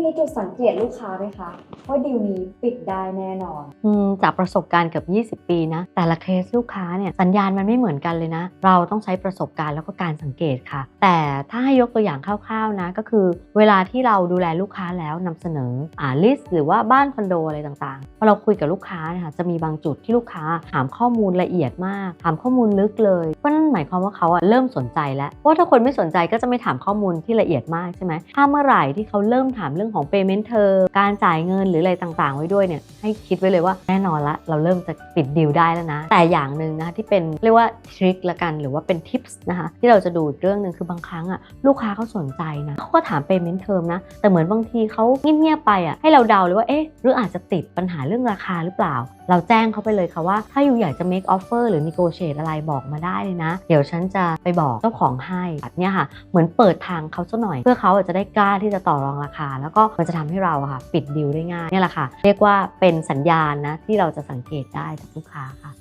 มีจุดสังเกตลูกค้าไหมคะว่าดีลนี้ปิดได้แน่นอน อืมจากประสบการณ์เกือบ20 ปีนะ แต่ละเคสลูกค้าเนี่ยสัญญาณมันไม่เหมือนกันเลยนะ เราต้องใช้ประสบการณ์แล้วก็การสังเกตค่ะ แต่ถ้าให้ยกตัวอย่างคร่าวๆนะก็คือ เวลาที่เราดูแลลูกค้าแล้วนำเสนออ่าลิสต์หรือว่าบ้านคอนโดอะไรต่างๆพอเราคุยกับลูกค้าเนี่ยค่ะจะมีบางจุดที่ลูกค้าถามข้อมูลละเอียดมาก ถามข้อมูลลึกเลยก็นั่นหมายความว่าเขาอะเริ่มสนใจแล้วเพราะว่าถ้าคนไม่สนใจก็จะไม่ถามข้อมูลที่ละเอียดมากใช่ไหมถ้าเมื่อไหร่ที่เขาเริ่มถามเรื่องของ payment term การจ่ายเงินหรืออะไรต่างๆ ไว้ด้วยเนี่ยให้คิดไว้เลยว่าแน่นอนละ เราเริ่มจะปิดดีลได้แล้วนะ แต่อย่างหนึ่งนะคะที่เป็นเรียกว่าทริคละกันหรือว่าเป็นทิปส์นะคะที่เราจะดูเรื่องหนึ่งคือบางครั้งอะลูกค้าเขาสนใจนะเขาก็ถาม payment term นะ แต่เหมือนบางทีเขาเงียบๆไปอะให้เราเดาเลยว่าเอ๊ะหรืออาจจะติดปัญหาเรื่องราคาหรือเปล่า เราแจ้งเขาไปเลยค่ะว่า ถ้าอยู่อยากจะ make offer หรือ negotiate อะไรบอกมาได้เลยนะ เดี๋ยวฉันจะไปบอกเจ้าของให้แบบเนี้ยค่ะ เหมือนเปิดทางเขาซะหน่อย เพื่อเขาจะได้กล้าที่จะต่อรองราคาแล้วก็มันจะทำให้เราอะค่ะปิดดีลได้ง่ายนี่แหละค่ะ เรียกว่าเป็นสัญญาณนะที่เราจะสังเกตได้จากลูกค้าค่ะ